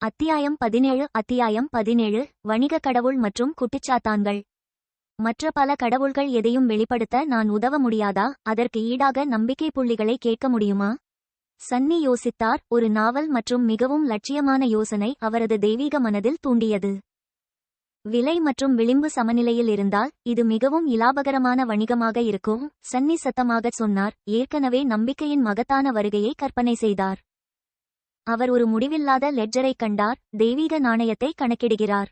அத்தியாயம் பதினேழு அத்தியாயம் பதினேழு வணிக கடவுள் மற்றும் குட்டிச்சாத்தான்கள். மற்ற பல கடவுள்கள் எதையும் வெளிப்படுத்த நான் உதவ முடியாதா? அதற்கு ஈடாக நம்பிக்கை புள்ளிகளை கேட்க முடியுமா? சன்னி யோசித்தார். ஒரு நாவல் மற்றும் மிகவும் லட்சியமான யோசனை அவரது தெய்வீக மனதில் தூண்டியது. விலை மற்றும் விளிம்பு சமநிலையில் இருந்தால் இது மிகவும் இலாபகரமான வணிகமாக இருக்கும் சன்னி சத்தமாகச் சொன்னார். ஏற்கனவே நம்பிக்கையின் மகத்தான வருகையை கற்பனை செய்தார். அவர் ஒரு முடிவில்லாத லெட்ஜரை கண்டார் தெய்வீக நாணயத்தை கணக்கிடுகிறார்.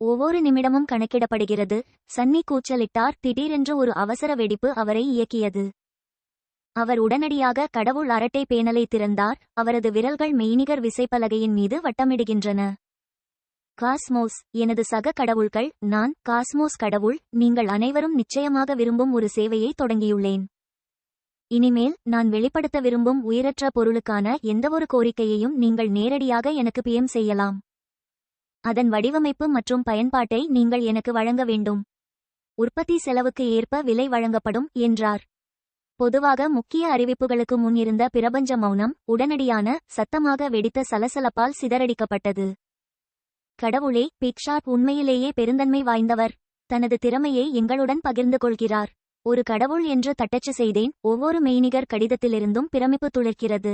ஒவ்வொரு நிமிடமும் கணக்கிடப்படுகிறது சன்னி கூச்சலிட்டார் திடீரென்று ஒரு அவசர வெடிப்பு அவரை இயக்கியது. அவர் உடனடியாக கடவுள் அரட்டை பேனலை திறந்தார் அவரது விரல்கள் மெய்நிகர் விசைப்பலகையின் மீது வட்டமிடுகின்றன. காஸ்மோஸ் எனது சக கடவுள்கள் நான் காஸ்மோஸ் கடவுள் நீங்கள் அனைவரும் நிச்சயமாக விரும்பும் ஒரு சேவையை தொடங்கியுள்ளேன். இனிமேல் நான் வெளிப்படுத்த விரும்பும் உயிரற்ற பொருளுக்கான எந்தவொரு கோரிக்கையையும் நீங்கள் நேரடியாக எனக்கு பிஎம் செய்யலாம். அதன் வடிவமைப்பு மற்றும் பயன்பாட்டை நீங்கள் எனக்கு வழங்க வேண்டும். உற்பத்தி செலவுக்கு ஏற்ப விலை வழங்கப்படும் என்றார். பொதுவாக முக்கிய அறிவிப்புகளுக்கு முன் இருந்த பிரபஞ்ச மௌனம் உடனடியான சத்தமாக வெடித்த சலசலப்பால் சிதறடிக்கப்பட்டது. கடவுளே பிக்ஷாட் உண்மையிலேயே பெருந்தன்மை வாய்ந்தவர். தனது திறமையை எங்களுடன் பகிர்ந்து கொள்கிறார். ஒரு கடவுள் என்று தட்டச்சு செய்தேன். ஒவ்வொரு மெய்நிகர் கடிதத்திலிருந்தும் பிரமிப்பு துளிர்க்கிறது.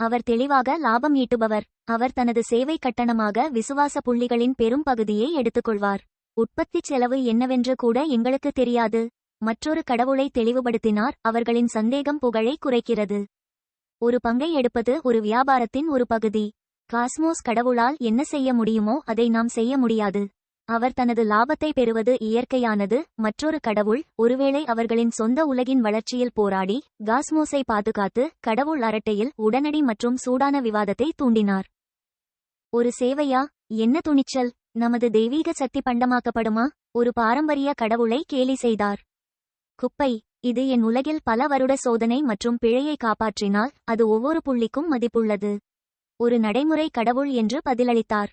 அவர் தெளிவாக லாபம் ஈட்டுபவர். அவர் தனது சேவை கட்டணமாக விசுவாச புள்ளிகளின் பெரும் பகுதியை எடுத்துக்கொள்வார். உற்பத்திச் செலவு என்னவென்று கூட எங்களுக்கு தெரியாது. மற்றொரு கடவுளை தெளிவுபடுத்தினார். அவர்களின் சந்தேகம் புகழை குறைக்கிறது. ஒரு பங்கை எடுப்பது ஒரு வியாபாரத்தின் ஒரு பகுதி. காஸ்மோஸ் கடவுளால் என்ன செய்ய முடியுமோ அதை நாம் செய்ய முடியாது. அவர் தனது லாபத்தை பெறுவது இயற்கையானது. மற்றொரு கடவுள் ஒருவேளை அவர்களின் சொந்த உலகின் வளர்ச்சியில் போராடி காஸ்மோஸை பாதுகாத்து கடவுள் அரட்டையில் உடனடி மற்றும் சூடான விவாதத்தை தூண்டினார். ஒரு சேவையா? என்ன துணிச்சல்? நமது தெய்வீக சக்தி பண்டமாக்கப்படுமா? ஒரு பாரம்பரிய கடவுளை கேலி செய்தார். குப்பை. இது என் உலகில் பல வருட சோதனை மற்றும் பிழையை காப்பாற்றினால் அது ஒவ்வொரு புள்ளிக்கும் மதிப்புள்ளது. ஒரு நடைமுறை கடவுள் என்று பதிலளித்தார்.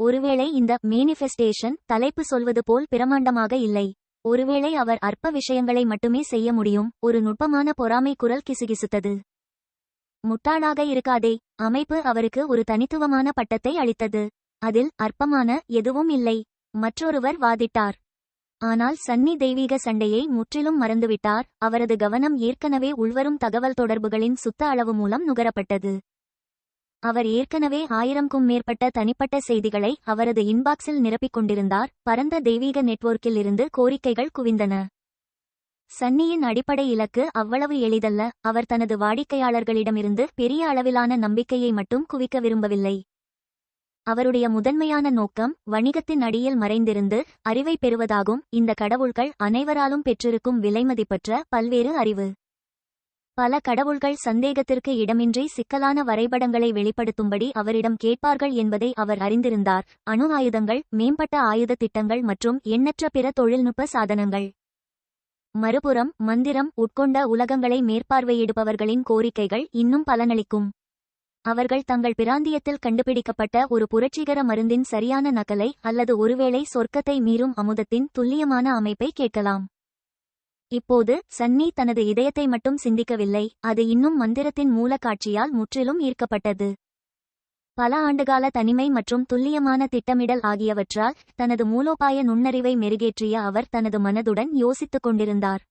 ஒருவேளை இந்த மேனிஃபெஸ்டேஷன் தலைப்பு சொல்வது போல் பிரமாண்டமாக இல்லை. ஒருவேளை அவர் அற்ப விஷயங்களை மட்டுமே செய்ய முடியும். ஒரு நுட்பமான பொறாமை குரல் கிசுகிசுத்தது. முட்டாளாக இருக்காதே. அமைப்பு அவருக்கு ஒரு தனித்துவமான பட்டத்தை அளித்தது. அதில் அற்பமான எதுவும் இல்லை. மற்றொருவர் வாதிட்டார். ஆனால் சன்னி தெய்வீக சண்டையை முற்றிலும் மறந்துவிட்டார். அவரது கவனம் ஏற்கனவே உள்வரும் தகவல் தொடர்புகளின் சுத்த அளவு மூலம் நுகரப்பட்டது. அவர் ஏற்கனவே ஆயிரம்க்கும் மேற்பட்ட தனிப்பட்ட செய்திகளை அவரது இன்பாக்ஸில் நிரப்பிக் கொண்டிருந்தார். பரந்த தெய்வீக நெட்வொர்க்கில் இருந்து கோரிக்கைகள் குவிந்தன. சன்னியின் அடிப்படை இலக்கு அவ்வளவு எளிதல்ல. அவர் தனது வாடிக்கையாளர்களிடமிருந்து பெரிய அளவிலான நம்பிக்கையை மட்டும் குவிக்க விரும்பவில்லை. அவருடைய முதன்மையான நோக்கம் வணிகத்தின் அடியில் மறைந்திருந்து அறிவை பெறுவதாகும். இந்த கடவுள்கள் அனைவராலும் பெற்றிருக்கும் விலைமதிப்பற்ற பல்வேறு அறிவு. பல கடவுள்கள் சந்தேகத்திற்கு இடமின்றி சிக்கலான வரைபடங்களை வெளிப்படுத்தும்படி அவரிடம் கேட்பார்கள் என்பதை அவர் அறிந்திருந்தார். அணு ஆயுதங்கள் மேம்பட்ட ஆயுத திட்டங்கள் மற்றும் எண்ணற்ற பிற தொழில்நுட்ப சாதனங்கள். மறுபுறம் மந்திரம் உட்கொண்ட உலகங்களை மேற்பார்வையிடுபவர்களின் கோரிக்கைகள் இன்னும் பலனளிக்கும். அவர்கள் தங்கள் பிராந்தியத்தில் கண்டுபிடிக்கப்பட்ட ஒரு புரட்சிகர மருந்தின் சரியான நகலை அல்லது ஒருவேளை சொர்க்கத்தை மீறும் அமுதத்தின் துல்லியமான அமைப்பை கேட்கலாம். இப்போது சன்னி தனது இதயத்தை மட்டும் சிந்திக்கவில்லை அது இன்னும் மந்திரத்தின் மூல காட்சியால் முற்றிலும் ஈர்க்கப்பட்டது. பல ஆண்டுகால தனிமை மற்றும் துல்லியமான திட்டமிடல் ஆகியவற்றால் தனது மூலோபாய நுண்ணறிவை மெருகேற்றிய அவர் தனது மனதுடன் யோசித்துக் கொண்டிருந்தார்.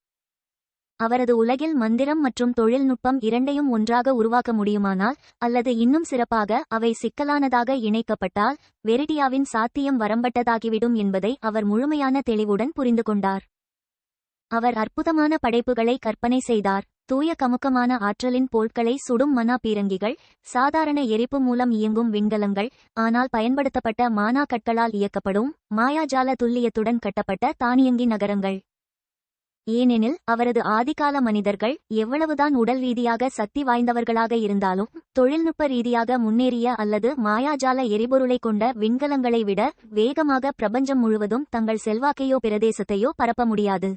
அவரது உலகில் மந்திரம் மற்றும் தொழில்நுட்பம் இரண்டையும் ஒன்றாக உருவாக்க முடியுமானால் அல்லது இன்னும் சிறப்பாக அவை சிக்கலானதாக இணைக்கப்பட்டால் வெரிடியாவின் சாத்தியம் வரம்பட்டதாகிவிடும் என்பதை அவர் முழுமையான தெளிவுடன் புரிந்து கொண்டார். அவர் அற்புதமான படைப்புகளை கற்பனை செய்தார். தூய கமுக்கமான ஆற்றலின் பொருட்களை சுடும் மனா பீரங்கிகள் சாதாரண எரிப்பு மூலம் இயங்கும் விண்கலங்கள் ஆனால் பயன்படுத்தப்பட்ட மானா கற்களால் இயக்கப்படும் மாயாஜால துல்லியத்துடன் கட்டப்பட்ட தானியங்கி நகரங்கள். ஏனெனில் அவரது ஆதிகால மனிதர்கள் எவ்வளவுதான் உடல் ரீதியாக சக்தி வாய்ந்தவர்களாக இருந்தாலும் தொழில்நுட்ப ரீதியாக முன்னேறிய அல்லது மாயாஜால எரிபொருளை கொண்ட விண்கலங்களை விட வேகமாக பிரபஞ்சம் முழுவதும் தங்கள் செல்வாக்கையோ பிரதேசத்தையோ பரப்ப முடியாது.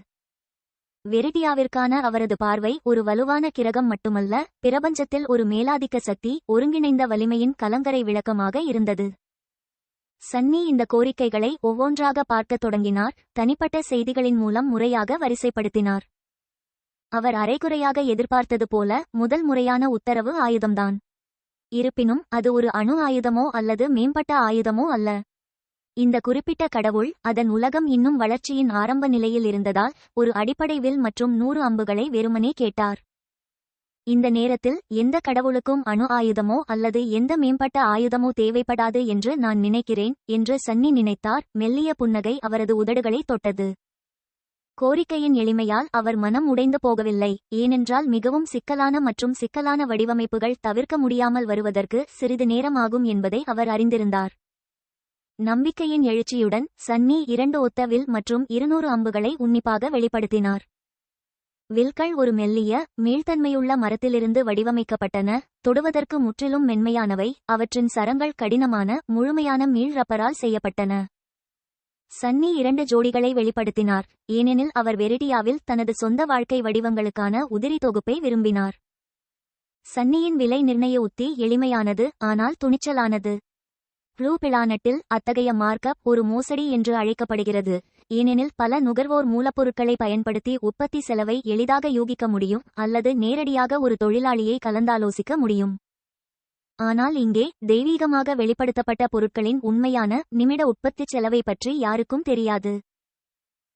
வெரிடியாவிற்கான அவரது பார்வை ஒரு வலுவான கிரகம் மட்டுமல்ல பிரபஞ்சத்தில் ஒரு மேலாதிக்க சக்தி ஒருங்கிணைந்த வலிமையின் கலங்கரை விளக்கமாக இருந்தது. சன்னி இந்த கோரிக்கைகளை ஒவ்வொன்றாக பார்க்கத் தொடங்கினார் தனிப்பட்ட செய்திகளின் மூலம் முறையாக வரிசைப்படுத்தினார். அவர் அரைகுறையாக எதிர்பார்த்தது போல முதல் முறையான உத்தரவு ஆயுதம்தான். இருப்பினும் அது ஒரு அணு ஆயுதமோ அல்லது மேம்பட்ட ஆயுதமோ அல்ல. இந்த குறிப்பிட்ட கடவுள் அதன் உலகம் இன்னும் வளர்ச்சியின் ஆரம்ப நிலையில் இருந்ததால் ஒரு அடிப்படை வில் மற்றும் நூறு அம்புகளை வெறுமனே கேட்டார். இந்த நேரத்தில் எந்த கடவுளுக்கும் அணு ஆயுதமோ அல்லது எந்த மேம்பட்ட ஆயுதமோ தேவைப்படாது என்று நான் நினைக்கிறேன் என்று சன்னி நினைத்தார். மெல்லிய புன்னகை அவரது உதடுகளை தொட்டது. கோரிக்கையின் எளிமையால் அவர் மனம் உடைந்து போகவில்லை. ஏனென்றால் மிகவும் சிக்கலான மற்றும் சிக்கலான வடிவமைப்புகள் தவிர்க்க முடியாமல் வருவதற்கு சிறிது நேரமாகும் என்பதை அவர் அறிந்திருந்தார். நம்பிக்கையின் எழுச்சியுடன் சன்னி இரண்டு ஒத்த வில் மற்றும் இருநூறு அம்புகளை உன்னிப்பாக வெளிப்படுத்தினார். வில்கள் ஒரு மெல்லிய மீள்தன்மையுள்ள மரத்திலிருந்து வடிவமைக்கப்பட்டன தொடுவதற்கு முற்றிலும் மென்மையானவை அவற்றின் சரங்கள் கடினமான முழுமையான மீள் ரப்பரால் செய்யப்பட்டன. சன்னி இரண்டு ஜோடிகளை வெளிப்படுத்தினார் ஏனெனில் அவர் வெரிடியாவில் தனது சொந்த வாழ்க்கை வடிவங்களுக்கான உதிரி தொகுப்பை விரும்பினார். சன்னியின் விலை நிர்ணய உத்தி எளிமையானது ஆனால் துணிச்சலானது. ப்ளூ பிளானட்டில் அத்தகைய மார்க்கப் ஒரு மோசடி என்று அழைக்கப்படுகிறது. ஏனெனில் பல நுகர்வோர் மூலப்பொருட்களை பயன்படுத்தி உற்பத்தி செலவை எளிதாக யூகிக்க முடியும் அல்லது நேரடியாக ஒரு தொழிலாளியை கலந்தாலோசிக்க முடியும். ஆனால் இங்கே தெய்வீகமாக வெளிப்படுத்தப்பட்ட பொருட்களின் உண்மையான நிமிட உற்பத்தி செலவை பற்றி யாருக்கும் தெரியாது.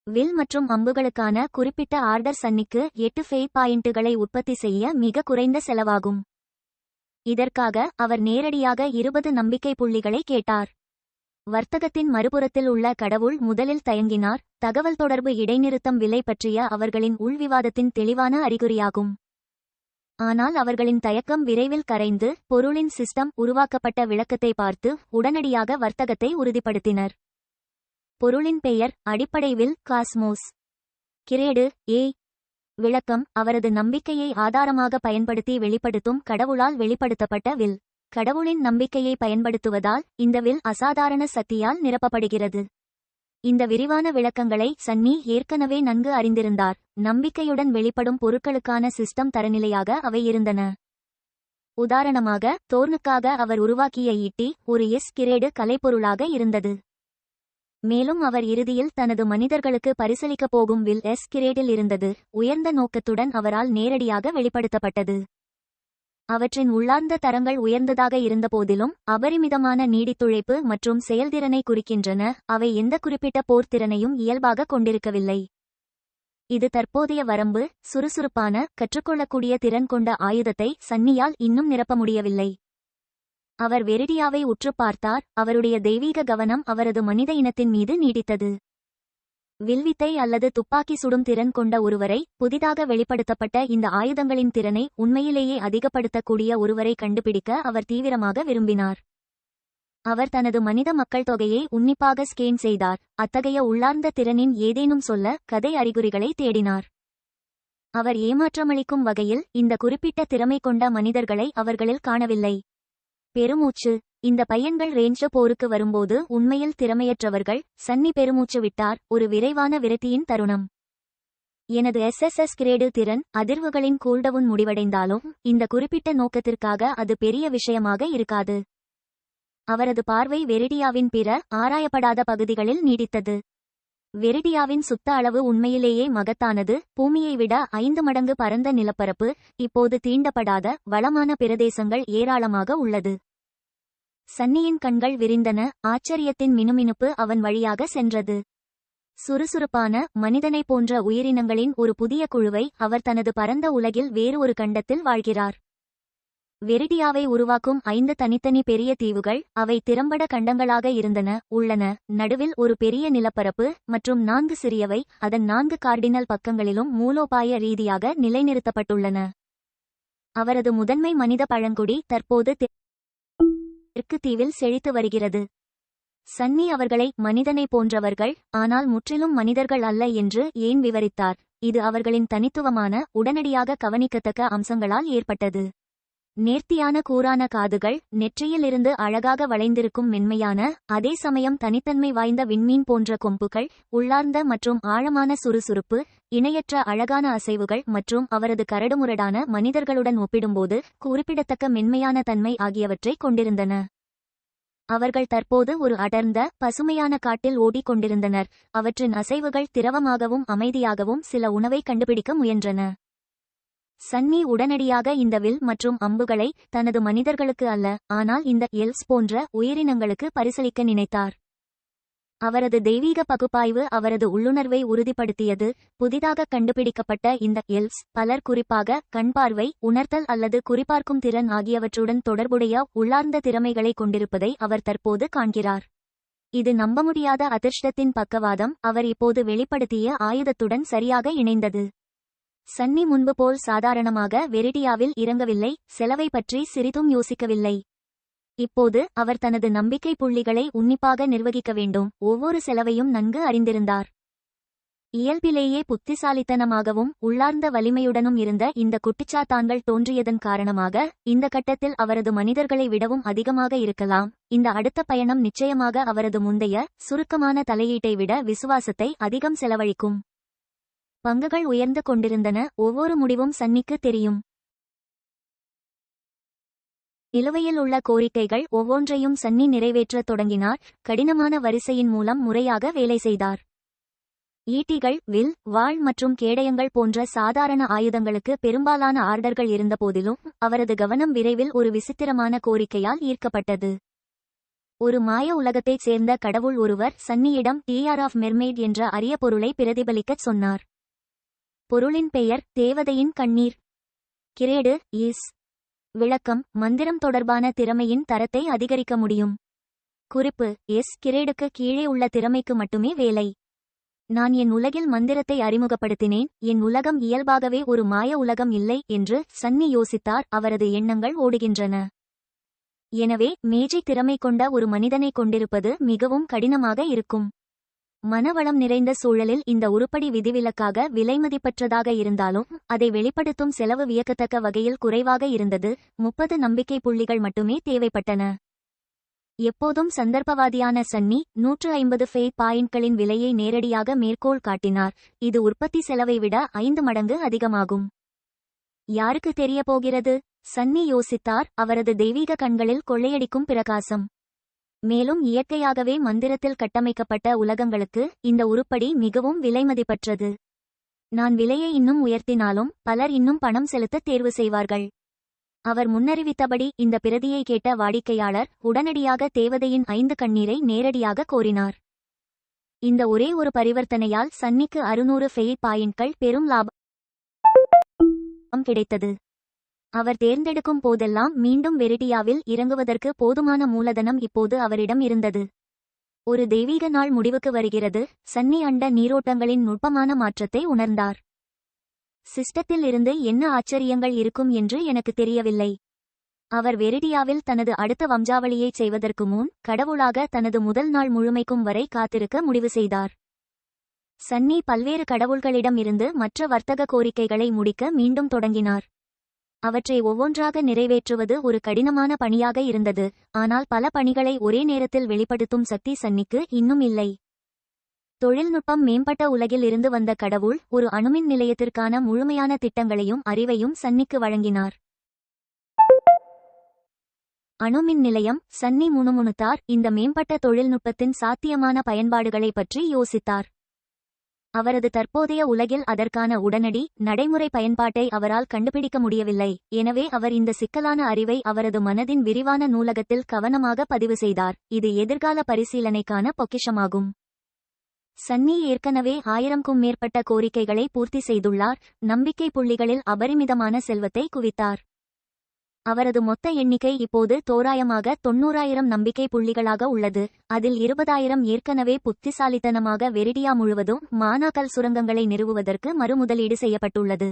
வில் மற்றும் அம்புகளுக்கான குறிப்பிட்ட ஆர்டர் சன்னிக்கு எட்டு ஃபெய் பாயிண்டுகளை உற்பத்தி செய்ய மிக குறைந்த செலவாகும். இதற்காக அவர் நேரடியாக இருபது நம்பிக்கை புள்ளிகளை கேட்டார். வர்த்தகத்தின் மறுபுறத்தில் உள்ள கடவுள் முதலில் தயங்கினார். தகவல் தொடர்பு இடைநிறுத்தம் விலை பற்றிய அவர்களின் உள்விவாதத்தின் தெளிவான அறிகுறியாகும். ஆனால் அவர்களின் தயக்கம் விரைவில் கரைந்து பொருளின் சிஸ்டம் உருவாக்கப்பட்ட விளக்கத்தை பார்த்து உடனடியாக வர்த்தகத்தை உறுதிப்படுத்தினர். பொருளின் பெயர் அடிப்படைவில் காஸ்மோஸ். கிரேடு ஏ விளக்கம் அவரது நம்பிக்கையை ஆதாரமாக பயன்படுத்தி வெளிப்படுத்தும் கடவுளால் வெளிப்படுத்தப்பட்ட வில். கடவுளின் நம்பிக்கையை பயன்படுத்துவதால் இந்த வில் அசாதாரண சக்தியால் நிரப்பப்படுகிறது. இந்த விரிவான விளக்கங்களை சன்னி ஏற்கனவே நன்கு அறிந்திருந்தார். நம்பிக்கையுடன் வெளிப்படும் பொருட்களுக்கான சிஸ்டம் தரநிலையாக அவை இருந்தன. உதாரணமாக தோர்னுக்காக அவர் உருவாக்கிய ஈட்டி ஒரு எஸ் கிரேடு கலைப்பொருளாக இருந்தது. மேலும் அவர் இறுதியில் தனது மனிதர்களுக்கு பரிசளிக்கப் போகும் வில் எஸ் கிரேடில் இருந்தது. உயர்ந்த நோக்கத்துடன் அவரால் நேரடியாக வெளிப்படுத்தப்பட்டது. அவற்றின் உள்ளார்ந்த தரங்கள் உயர்ந்ததாக இருந்தபோதிலும் அபரிமிதமான நீடித்துழைப்பு மற்றும் செயல்திறனை குறிக்கின்றன. அவை எந்த குறிப்பிட்ட போர்த்திறனையும் இயல்பாக கொண்டிருக்கவில்லை. இது தற்போதைய வரம்பு சுறுசுறுப்பான கற்றுக்கொள்ளக்கூடிய திறன் கொண்ட ஆயுதத்தை சன்னியால் இன்னும் நிரப்ப முடியவில்லை. அவர் வெரிடியாவை உற்று பார்த்தார். அவருடைய தெய்வீக கவனம் அவரது மனித இனத்தின் மீது நீடித்தது. வில்வித்தை அல்லது துப்பாக்கி சுடும் திறன் கொண்ட ஒருவரை புதிதாக வெளிப்படுத்தப்பட்ட இந்த ஆயுதங்களின் திறனை உண்மையிலேயே அதிகப்படுத்தக்கூடிய ஒருவரை கண்டுபிடிக்க அவர் தீவிரமாக விரும்பினார். அவர் தனது மனித மக்கள் தொகையை உன்னிப்பாக ஸ்கேன் செய்தார். அத்தகைய உள்ளார்ந்த திறனின் ஏதேனும் சொல்ல கதை அறிகுறிகளை தேடினார். அவர் ஏமாற்றமளிக்கும் வகையில் இந்த குறிப்பிட்ட திறமை கொண்ட மனிதர்களை அவர்களில் காணவில்லை. பெருமூச்சு. இந்த பையன்கள் ரேஞ்ச போருக்கு வரும்போது உண்மையில் திறமையற்றவர்கள். சன்னி பெருமூச்சு விட்டார். ஒரு விரைவான விரத்தியின் தருணம். எனது எஸ்எஸ்எஸ் கிரேடு திறன் அதிர்வுகளின் கூல்டவுன் முடிவடைந்தாலும் இந்த குறிப்பிட்ட நோக்கத்திற்காக அது பெரிய விஷயமாக இருக்காது. அவரது பார்வை வெரிடியாவின் பிற ஆராயப்படாத பகுதிகளில் நீடித்தது. வெரிடியாவின் சுத்த அளவு உண்மையிலேயே மகத்தானது. பூமியை விட ஐந்து மடங்கு பரந்த நிலப்பரப்பு இப்போது தீண்டப்படாத வளமான பிரதேசங்கள் ஏராளமாக உள்ளது. சன்னியின் கண்கள் விரிந்தன. ஆச்சரியத்தின் மினுமினுப்பு அவன் வழியாக சென்றது. சுறுசுறுப்பான மனிதனை போன்ற உயிரினங்களின் ஒரு புதிய குழுவை அவர் தனது பரந்த உலகில் வேறு ஒரு கண்டத்தில் வாழ்கிறார். வெரிடியாவை உருவாக்கும் ஐந்து தனித்தனி பெரிய தீவுகள் அவை திறம்பட கண்டங்களாக இருந்தன உள்ளன. நடுவில் ஒரு பெரிய நிலப்பரப்பு மற்றும் நான்கு சிறியவை அதன் நான்கு கார்டினல் பக்கங்களிலும் மூலோபாய ரீதியாக நிலைநிறுத்தப்பட்டுள்ளன. அவரது முதன்மை மனித பழங்குடி தற்போது தெற்கு தீவில் செழித்து வருகிறது. சன்னி அவர்களை மனிதனை போன்றவர்கள் ஆனால் முற்றிலும் மனிதர்கள் அல்ல என்று ஏன் விவரித்தார்? இது அவர்களின் தனித்துவமான உடனடியாக கவனிக்கத்தக்க அம்சங்களால் ஏற்பட்டது. நேர்த்தியான கூரான காதுகள் நெற்றியிலிருந்து அழகாக வளைந்திருக்கும் மென்மையான அதே சமயம் தனித்தன்மை வாய்ந்த விண்மீன் போன்ற கொம்புகள் உள்ளார்ந்த மற்றும் ஆழமான சுறுசுறுப்பு இணையற்ற அழகான அசைவுகள் மற்றும் அவரது கரடுமுரடான மனிதர்களுடன் ஒப்பிடும்போது குறிப்பிடத்தக்க மென்மையான தன்மை ஆகியவற்றை கொண்டிருந்தன. அவர்கள் தற்போது ஒரு அடர்ந்த பசுமையான காட்டில் ஓடிக் கொண்டிருந்தனர் அவற்றின் அசைவுகள் திரவமாகவும் அமைதியாகவும் சில உணவை கண்டுபிடிக்க முயன்றன. சன்னி உடனடியாக இந்த வில் மற்றும் அம்புகளை தனது மனிதர்களுக்கு அல்ல ஆனால் இந்த எல்ஸ் போன்ற உயிரினங்களுக்கு பரிசளிக்க நினைத்தார். அவரது தெய்வீக பகுப்பாய்வு அவரது உள்ளுணர்வை உறுதிப்படுத்தியது. புதிதாக கண்டுபிடிக்கப்பட்ட இந்த எல்ஸ் பலர் குறிப்பாக கண்பார்வை உணர்த்தல் அல்லது குறிபார்க்கும் திறன் ஆகியவற்றுடன் தொடர்புடைய உள்ளார்ந்த திறமைகளை கொண்டிருப்பதை அவர் தற்போது காண்கிறார். இது நம்ப முடியாத அதிர்ஷ்டத்தின் பக்கவாதம். அவர் இப்போது வெளிப்படுத்திய ஆயுதத்துடன் சரியாக இணைந்தது. சன்னி முன்பு போல் சாதாரணமாக வெரிடியாவில் இறங்கவில்லை செலவை பற்றி சிறிதும் யோசிக்கவில்லை. இப்போது அவர் தனது நம்பிக்கை புள்ளிகளை உன்னிப்பாக நிர்வகிக்க வேண்டும் ஒவ்வொரு செலவையும் நன்கு அறிந்திருந்தார். இயல்பிலேயே புத்திசாலித்தனமாகவும் உள்ளார்ந்த வலிமையுடனும் இருந்த இந்த குட்டிச்சாத்தான்கள் தோன்றியதன் காரணமாக இந்த கட்டத்தில் அவரது மனிதர்களை விடவும் அதிகமாக இருக்கலாம். இந்த அடுத்த பயணம் நிச்சயமாக அவரது முந்தைய சுருக்கமான தலையீட்டை விட விசுவாசத்தை அதிகம் செலவழிக்கும். பங்குகள் உயர்ந்து கொண்டிருந்தன. ஒவ்வொரு முடிவும் சன்னிக்கு தெரியும். நிலுவையில் உள்ள கோரிக்கைகள் ஒவ்வொன்றையும் சன்னி நிறைவேற்றத் தொடங்கினார். கடினமான வரிசையின் மூலம் முறையாக வேலை செய்தார். ஈட்டிகள் வில் வாள் மற்றும் கேடயங்கள் போன்ற சாதாரண ஆயுதங்களுக்கு பெரும்பாலான ஆர்டர்கள் இருந்தபோதிலும் அவரது கவனம் விரைவில் ஒரு விசித்திரமான கோரிக்கையால் ஈர்க்கப்பட்டது. ஒரு மாய உலகத்தைச் சேர்ந்த கடவுள் ஒருவர் சன்னியிடம் டிஆர் ஆஃப் மெர்மெய்ட் என்ற அரிய பொருளை பிரதிபலிக்கச் சொன்னார். பொருளின் பெயர் தேவதையின் கண்ணீர். Grade is. விளக்கம் மந்திரம் தொடர்பான திறமையின் தரத்தை அதிகரிக்க முடியும். குறிப்பு எஸ். கிரேடுக்கு கீழே உள்ள திறமைக்கு மட்டுமே வேலை. நான் என் உலகில் மந்திரத்தை அறிமுகப்படுத்தினேன் என் உலகம் இயல்பாகவே ஒரு மாய உலகம் இல்லை என்று சன்னி யோசித்தார் அவரது எண்ணங்கள் ஓடுகின்றன. எனவே மேஜை திறமை கொண்ட ஒரு மனிதனை கொண்டிருப்பது மிகவும் கடினமாக இருக்கும். மனவளம் நிறைந்த சூழலில் இந்த உருப்படி விதிவிலக்காக விலைமதிப்பற்றதாக இருந்தாலும் அதை வெளிப்படுத்தும் செலவு வியக்கத்தக்க வகையில் குறைவாக இருந்தது. முப்பது நம்பிக்கை புள்ளிகள் மட்டுமே தேவைப்பட்டன. எப்போதும் சந்தர்ப்பவாதியான சன்னி நூற்று ஐம்பது ஃபே பாயிண்ட்களின் விலையை நேரடியாக மேற்கோள் காட்டினார். இது உற்பத்தி செலவை விட ஐந்து மடங்கு அதிகமாகும். யாருக்கு தெரிய போகிறது? சன்னி யோசித்தார். அவரது தெய்வீக கண்களில் கொள்ளையடிக்கும் பிரகாசம். மேலும் இயற்கையாகவே மந்திரத்தில் கட்டமைக்கப்பட்ட உலகங்களுக்கு இந்த உருப்படி மிகவும் விலைமதிப்பற்றது நான் விலையை இன்னும் உயர்த்தினாலும் பலர் இன்னும் பணம் செலுத்த தேர்வு செய்வார்கள். அவர் முன்னறிவித்தபடி இந்த பிரதியை கேட்ட வாடிக்கையாளர் உடனடியாக தேவதையின் ஐந்து கண்ணீரை நேரடியாக கோரினார். இந்த ஒரே ஒரு பரிவர்த்தனையால் சன்னிக்கு அறுநூறு ஃபெயில் பாயிண்ட்கள் பெரும் லாபம் கிடைத்தது. அவர் தேர்ந்தெடுக்கும் போதெல்லாம் மீண்டும் வெரிடியாவில் இறங்குவதற்கு போதுமான மூலதனம் இப்போது அவரிடம் இருந்தது. ஒரு தெய்வீக நாள் முடிவுக்கு வருகிறது. சன்னி அண்ட நீரோட்டங்களின் நுட்பமான மாற்றத்தை உணர்ந்தார். சிஸ்டத்தில் இருந்து என்ன ஆச்சரியங்கள் இருக்கும் என்று எனக்கு தெரியவில்லை. அவர் வெரிடியாவில் தனது அடுத்த வம்சாவளியைச் செய்வதற்கு முன் கடவுளாக தனது முதல் நாள் முழுமைக்கும் வரை காத்திருக்க முடிவு செய்தார். சன்னி பல்வேறு கடவுள்களிடம் இருந்து மற்ற வர்த்தக கோரிக்கைகளை முடிக்க மீண்டும் தொடங்கினார். அவற்றை ஒவ்வொன்றாக நிறைவேற்றுவது ஒரு கடினமான பணியாக இருந்தது. ஆனால் பல பணிகளை ஒரே நேரத்தில் வெளிப்படுத்தும் சக்தி சன்னிக்கு இன்னும் இல்லை. தொழில்நுட்பம் மேம்பட்ட உலகில் இருந்து வந்த கடவுள் ஒரு அணுமின் நிலையத்திற்கான முழுமையான திட்டங்களையும் அறிவையும் சன்னிக்கு வழங்கினார். அணுமின் நிலையம் சன்னி முணுமுணுத்தார். இந்த மேம்பட்ட தொழில்நுட்பத்தின் சாத்தியமான பயன்பாடுகளை பற்றி யோசித்தார். அவரது தற்போதைய உலகில் அதற்கான உடனடி நடைமுறை பயன்பாட்டை அவரால் கண்டுபிடிக்க முடியவில்லை. எனவே அவர் இந்த சிக்கலான அறிவை அவரது மனதின் விரிவான நூலகத்தில் கவனமாக பதிவு செய்தார். இது எதிர்கால பரிசீலனைக்கான பொக்கிஷமாகும். சன்னி ஏற்கனவே ஆயிரம்க்கும் மேற்பட்ட கோரிக்கைகளை பூர்த்தி செய்துள்ளார். நம்பிக்கை புள்ளிகளில் அபரிமிதமான செல்வத்தை குவித்தார். அவரது மொத்த எண்ணிக்கை இப்போது தோராயமாக தொன்னூறாயிரம் நம்பிக்கை புள்ளிகளாக உள்ளது. அதில் இருபதாயிரம் ஏற்கனவே புத்திசாலித்தனமாக வெரிடியா முழுவதும் மானாக்கல் சுரங்கங்களை நிறுவுவதற்கு மறுமுதலீடு செய்யப்பட்டுள்ளது.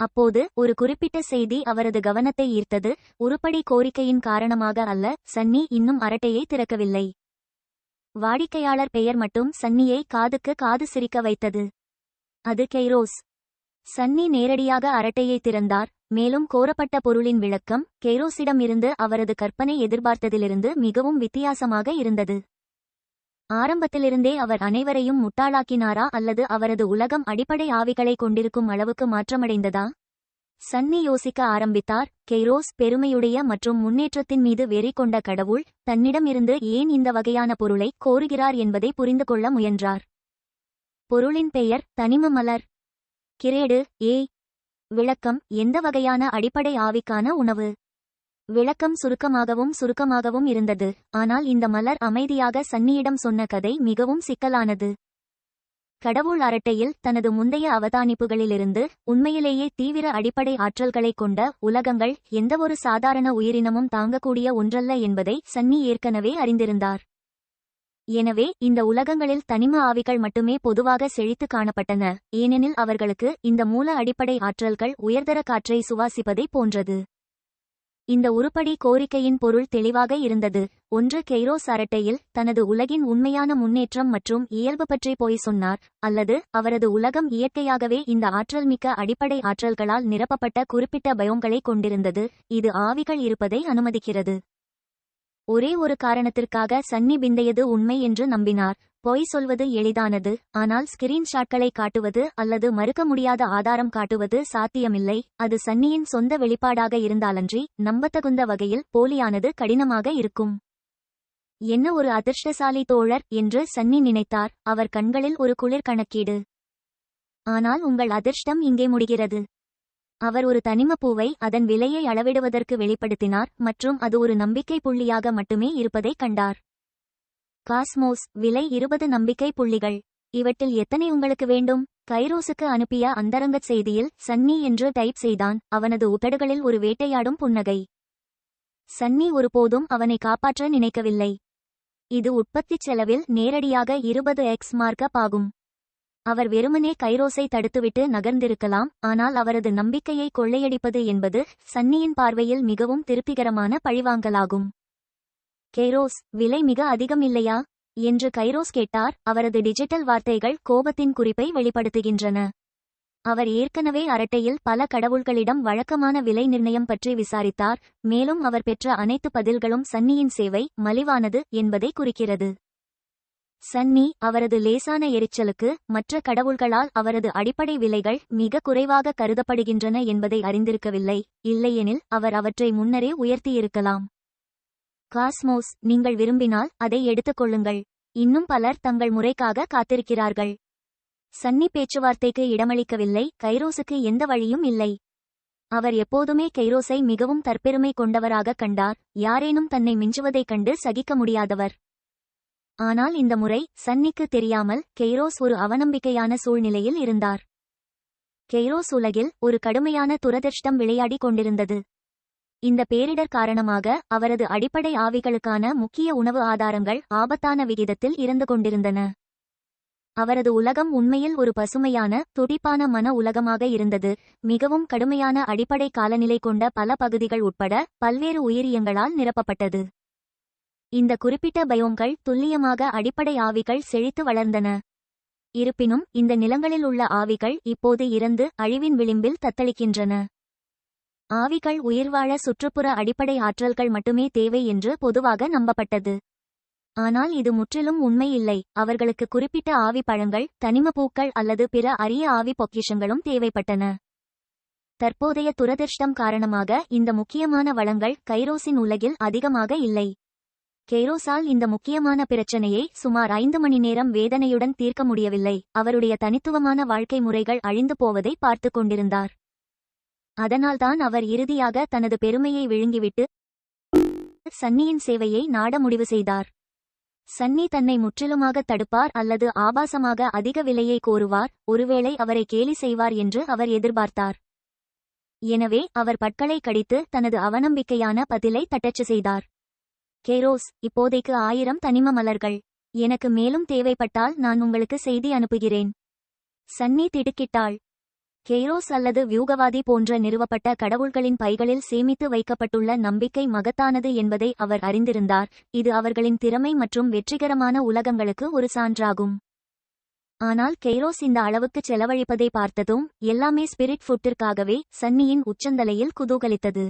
அப்போது ஒரு குறிப்பிட்ட செய்தி அவரது கவனத்தை ஈர்த்தது. உருப்படி கோரிக்கையின் காரணமாக அல்ல சன்னி இன்னும் அரட்டையை திறக்கவில்லை. வாடிக்கையாளர் பெயர் மட்டும் சன்னியை காதுக்கு காது சிரிக்க வைத்தது. அது கெய்ரோஸ். சன்னி நேரடியாக அரட்டையை திறந்தார். மேலும் கோரப்பட்ட பொருளின் விளக்கம் கெய்ரோஸிடமிருந்து அவரது கற்பனை எதிர்பார்த்ததிலிருந்து மிகவும் வித்தியாசமாக இருந்தது. ஆரம்பத்திலிருந்தே அவர் அனைவரையும் முட்டாளாக்கினாரா அல்லது அவரது உலகம் அடிப்படை ஆவிகளை கொண்டிருக்கும் அளவுக்கு மாற்றமடைந்ததா? சன்னி யோசிக்க ஆரம்பித்தார். கெய்ரோஸ் பெருமையுடைய மற்றும் முன்னேற்றத்தின் மீது வெறி கொண்ட கடவுள் தன்னிடமிருந்து ஏன் இந்த வகையான பொருளை கோருகிறார் என்பதை புரிந்து கொள்ள முயன்றார். பொருளின் பெயர் தனிம மலர் கிரேடு ஏ விளக்கம் எந்த வகையான அடிப்படை ஆவிக்கான உணவு? விளக்கம் சுருக்கமாகவும் சுருக்கமாகவும் இருந்தது. ஆனால் இந்த மலர் அமைதியாக சன்னியிடம் சொன்ன கதை மிகவும் சிக்கலானது. கடவுள் அரட்டையில் தனது முந்தைய அவதானிப்புகளிலிருந்து உண்மையிலேயே தீவிர அடிப்படை ஆற்றல்களைக் கொண்ட உலகங்கள் எந்தவொரு சாதாரண உயிரினமும் தாங்கக்கூடிய ஒன்றல்ல என்பதை சன்னி ஏற்கனவே அறிந்திருந்தார். எனவே இந்த உலகங்களில் தனிம ஆவிகள் மட்டுமே பொதுவாக செழித்து காணப்பட்டன. ஏனெனில் அவர்களுக்கு இந்த மூல அடிப்படை ஆற்றல்கள் உயர்தர காற்றை சுவாசிப்பதை போன்றது. இந்த உருப்படி கோரிக்கையின் பொருள் தெளிவாக இருந்தது. ஒன்று கெய்ரோஸ் அரட்டையில் தனது உலகின் உண்மையான முன்னேற்றம் மற்றும் இயல்பு பற்றி போய் சொன்னார் அல்லது அவரது உலகம் இயற்கையாகவே இந்த ஆற்றல்மிக்க அடிப்படை ஆற்றல்களால் நிரப்பப்பட்ட குறிப்பிட்ட பயோம்களை கொண்டிருந்தது. இது ஆவிகள் இருப்பதை அனுமதிக்கிறது. ஒரே ஒரு காரணத்திற்காக சன்னி பிந்தையது உண்மை என்று நம்பினார். பொய் சொல்வது எளிதானது ஆனால் ஸ்கிரீன்ஷாட்களை காட்டுவது அல்லது மறுக்க முடியாத ஆதாரம் காட்டுவது சாத்தியமில்லை. அது சன்னியின் சொந்த வெளிப்பாடாக இருந்தாலன்றி நம்பத்தகுந்த வகையில் போலியானது கடினமாக இருக்கும். என்ன ஒரு அதிர்ஷ்டசாலி தோழர் என்று சன்னி நினைத்தார். அவர் கண்களில் ஒரு குளிர் கணக்கீடு. ஆனால் உங்கள் அதிர்ஷ்டம் இங்கே முடிகிறது. அவர் ஒரு தனிமப்பூவை அதன் விலையை அளவிடுவதற்கு வெளிப்படுத்தினார் மற்றும் அது ஒரு நம்பிக்கை புள்ளியாக மட்டுமே இருப்பதைக் கண்டார். காஸ்மோஸ் விலை இருபது நம்பிக்கை புள்ளிகள். இவற்றில் எத்தனை உங்களுக்கு வேண்டும்? கைரோஸுக்கு அனுப்பிய அந்தரங்கச் செய்தியில் சன்னி என்று டைப் செய்தான். அவனது உதடுகளில் ஒரு வேட்டையாடும் புன்னகை. சன்னி ஒருபோதும் அவனை காப்பாற்ற நினைக்கவில்லை. இது உற்பத்திச் செலவில் நேரடியாக இருபது எக்ஸ் மார்க்கப் ஆகும். அவர் வெறுமனே கைரோஸை தடுத்துவிட்டு நகர்ந்திருக்கலாம் ஆனால் அவரது நம்பிக்கையை கொள்ளையடிப்பது என்பது சன்னியின் பார்வையில் மிகவும் திருப்திகரமான பழிவாங்கலாகும். கெய்ரோஸ் விலை மிக அதிகம் இல்லையா என்று கைரோஸ் கேட்டார். அவரது டிஜிட்டல் வார்த்தைகள் கோபத்தின் குறிப்பை வெளிப்படுத்துகின்றன. அவர் ஏற்கனவே அரட்டையில் பல கடவுள்களிடம் வழக்கமான விலை நிர்ணயம் பற்றி விசாரித்தார் மேலும் அவர் பெற்ற அனைத்து பதில்களும் சன்னியின் சேவை மலிவானது என்பதை குறிக்கிறது. சன்னி அவரது லேசான எரிச்சலுக்கு மற்ற கடவுள்களால் அவரது அடிப்படை விலைகள் மிக குறைவாக கருதப்படுகின்றன என்பதை அறிந்திருக்கவில்லை. இல்லையெனில் அவர் அவற்றை முன்னரே உயர்த்தியிருக்கலாம். காஸ்மோஸ் நீங்கள் விரும்பினால் அதை எடுத்துக்கொள்ளுங்கள் இன்னும் பலர் தங்கள் முறைக்காக காத்திருக்கிறார்கள். சன்னி பேச்சுவார்த்தைக்கு இடமளிக்கவில்லை. கைரோஸுக்கு எந்த வழியும் இல்லை. அவர் எப்போதுமே கெய்ரோஸை மிகவும் தற்பெருமை கொண்டவராக கண்டார். யாரேனும் தன்னை மிஞ்சுவதைக் கண்டு சகிக்க முடியாதவர். ஆனால் இந்த முறை சன்னிக்கு தெரியாமல் கெய்ரோஸ் ஒரு அவநம்பிக்கையான சூழ்நிலையில் இருந்தார். கெய்ரோஸ் உலகில் ஒரு கடுமையான துரதிர்ஷ்டம் விளையாடி கொண்டிருந்தது. இந்த பேரிடர் காரணமாக அவரது அடிப்படை ஆவிகளுக்கான முக்கிய உணவு ஆதாரங்கள் ஆபத்தான விகிதத்தில் இருந்து கொண்டிருந்தன. அவரது உலகம் உண்மையில் ஒரு பசுமையான துடிப்பான மன உலகமாக இருந்தது. மிகவும் கடுமையான அடிப்படை காலநிலை கொண்ட பல பகுதிகள் உட்பட பல்வேறு உயிரியங்களால் நிரப்பப்பட்டது. இந்த குறிப்பிட்ட பயோம்கள் துல்லியமாக அடிப்படை ஆவிகள் செழித்து வளர்ந்தன. இருப்பினும் இந்த நிலங்களில் உள்ள ஆவிகள் இப்போது இறந்து அழிவின் விளிம்பில் தத்தளிக்கின்றன. ஆவிகள் உயிர்வாழ சுற்றுப்புற அடிப்படை ஆற்றல்கள் மட்டுமே தேவை என்று பொதுவாக நம்பப்பட்டது. ஆனால் இது முற்றிலும் உண்மை இல்லை. அவர்களுக்கு குறிப்பிட்ட ஆவி பழங்கள் தனிம பூக்கள் அல்லது பிற அரிய ஆவி பொக்கிஷங்களும் தேவைப்பட்டன. தற்போதைய துரதிர்ஷ்டம் காரணமாக இந்த முக்கியமான வளங்கள் கைரோசின் உலகில் அதிகமாக இல்லை. கெய்ரோஸால் இந்த முக்கியமான பிரச்சனையை சுமார் ஐந்து மணி நேரம் வேதனையுடன் தீர்க்க முடியவில்லை. அவருடைய தனித்துவமான வாழ்க்கை முறைகள் அழிந்து போவதை பார்த்து கொண்டிருந்தார். அதனால்தான் அவர் இறுதியாக தனது பெருமையை விழுங்கிவிட்டு சன்னியின் சேவையை நாட முடிவு செய்தார். சன்னி தன்னை முற்றிலுமாக தடுப்பார் அல்லது ஆபாசமாக அதிக விலையை கோருவார் ஒருவேளை அவரை கேலி செய்வார் என்று அவர் எதிர்பார்த்தார். எனவே அவர் பற்களை கடித்து தனது அவநம்பிக்கையான பதிலை தட்டச்சு செய்தார். கேரோஸ் இப்போதைக்கு ஆயிரம் தனிம மலர்கள். எனக்கு மேலும் தேவைப்பட்டால் நான் உங்களுக்கு செய்தி அனுப்புகிறேன். சன்னி திடுக்கிட்டாள். கெய்ரோஸ் அல்லது வியூகவாதி போன்ற நிறுவப்பட்ட கடவுள்களின் பைகளில் சேமித்து வைக்கப்பட்டுள்ள நம்பிக்கை மகத்தானது என்பதை அவர் அறிந்திருந்தார். இது அவர்களின் திறமை மற்றும் வெற்றிகரமான உலகங்களுக்கு ஒரு சான்றாகும். ஆனால் கெய்ரோஸ் இந்த அளவுக்கு செலவழிப்பதை பார்த்ததும் எல்லாமே ஸ்பிரிட் ஃபுட்டிற்காகவே சன்னியின் உச்சந்தலையில் குதூகலித்தது.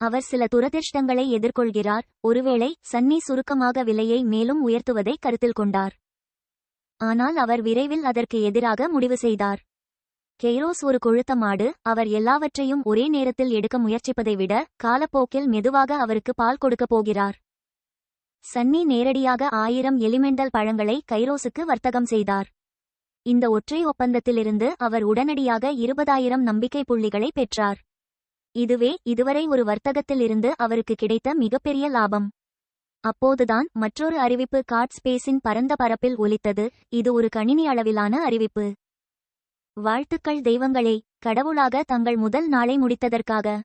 அவர் சில துரதிர்ஷ்டங்களை எதிர்கொள்கிறார். ஒருவேளை சன்னி சுருக்கமாக விலையை மேலும் உயர்த்துவதை கருத்தில் கொண்டார். ஆனால் அவர் விரைவில் அதற்கு எதிராக முடிவு செய்தார். கெய்ரோஸ் ஒரு கொழுத்த மாடு. அவர் எல்லாவற்றையும் ஒரே நேரத்தில் எடுக்க முயற்சிப்பதை விட காலப்போக்கில் மெதுவாக அவருக்கு பால் கொடுக்கப் போகிறார். சன்னி நேரடியாக ஆயிரம் எலிமெண்டல் பழங்களை கைரோஸுக்கு வர்த்தகம் செய்தார். இந்த ஒற்றை ஒப்பந்தத்திலிருந்து அவர் உடனடியாக இருபதாயிரம் நம்பிக்கை புள்ளிகளை பெற்றார். இதுவே இதுவரை ஒரு வர்த்தகத்தில் இருந்து அவருக்கு கிடைத்த மிகப்பெரிய லாபம். அப்போதுதான் மற்றொரு அறிவிப்பு கார்ட் ஸ்பேஸின் பரந்த பரப்பில் ஒலித்தது. இது ஒரு கணினி அளவிலான அறிவிப்பு. வாழ்த்துக்கள் தெய்வங்களே கடவுளாக தங்கள் முதல் நாளை முடித்ததற்காக.